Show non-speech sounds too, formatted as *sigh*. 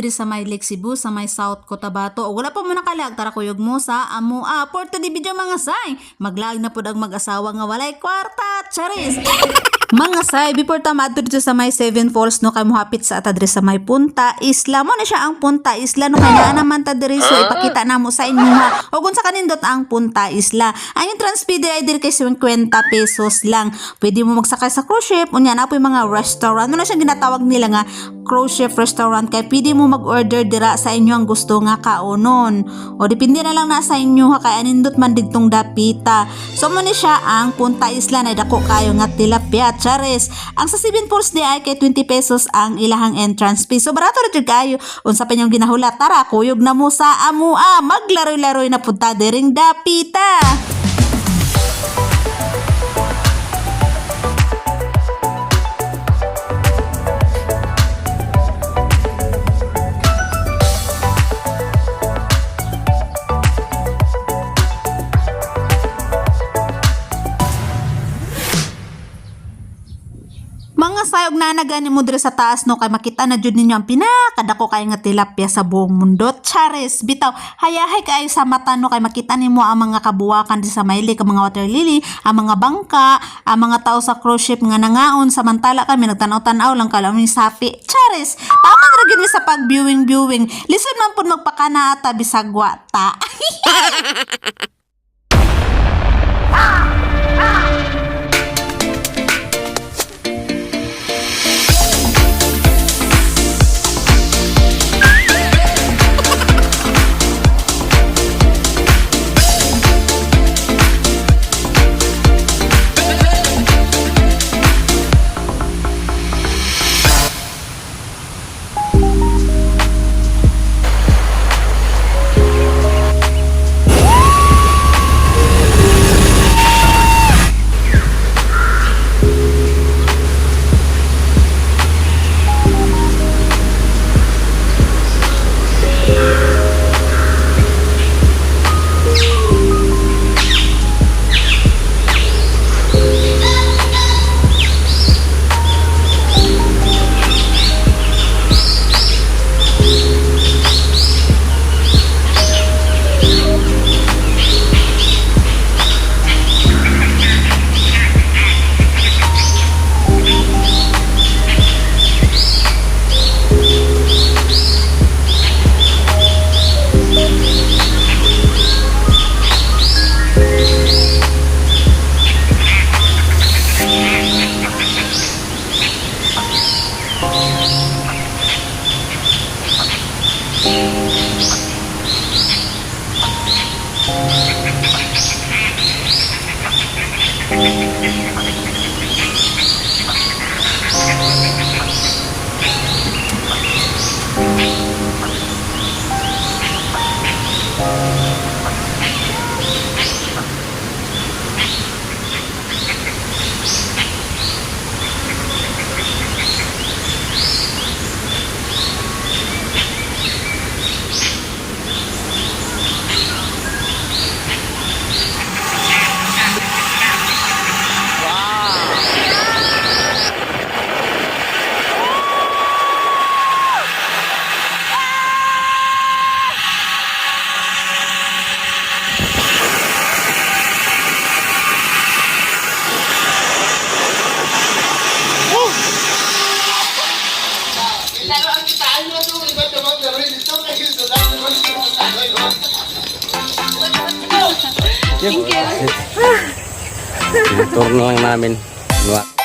diri sa may Lake Cebu, sa may South Cotabato. O wala pa mo nakalag, tara kuyog mo sa amo ah. For to the video mga say, maglag na po ang mag-asawa nga walay kwarta. Charis! *laughs* Mga say, before ta maadto dito sa may Seven Falls no kay mohapit sa atadre sa may Punta Isla mo na siya ang Punta Isla no kay naa naman ta diri so ipakita na mo sa inyo ha. O kung sa kanindot ang Punta Isla. Ang yung transpeed ay diri kay 50 pesos lang. Pwede mo magsakay sa cruise ship unya na po yung mga restaurant. Ano na siya ginatawag nila nga cruise ship restaurant kay pwede mo mag-order dira sa inyo ang gusto nga kaonon. O depende na lang na sa inyo ha kay anindot man digtong dapita. So mo ni siya ang Punta Isla na dako kayo nga tilapia chares. Ang sa Seven Falls di ay kay 20 pesos ang ilahang entrance fee. So barato ra jud kayo. Unsa pa niyong ginahula tara kuyog na mo sa amua maglaroy-laroy na punta dering dapita. Mga sayog na nagani mo sa taas no kay makita na jud ninyo ang pinakadako kay nga tilapia sa buong mundo. Chares, bitaw, hayahay kay sa mata no kay makita nimo ang mga kabuwakan di sa may lake, ang mga water lily, ang mga bangka, ang mga tao sa cruise ship nga nangaon samantala kami nagtanaw-tanaw lang kala ni sapi. Chares, tama ra gyud sa pag viewing viewing. Lisod man pud magpakana ata bisag wata. *laughs* Thank you. Tunggu namin luwak.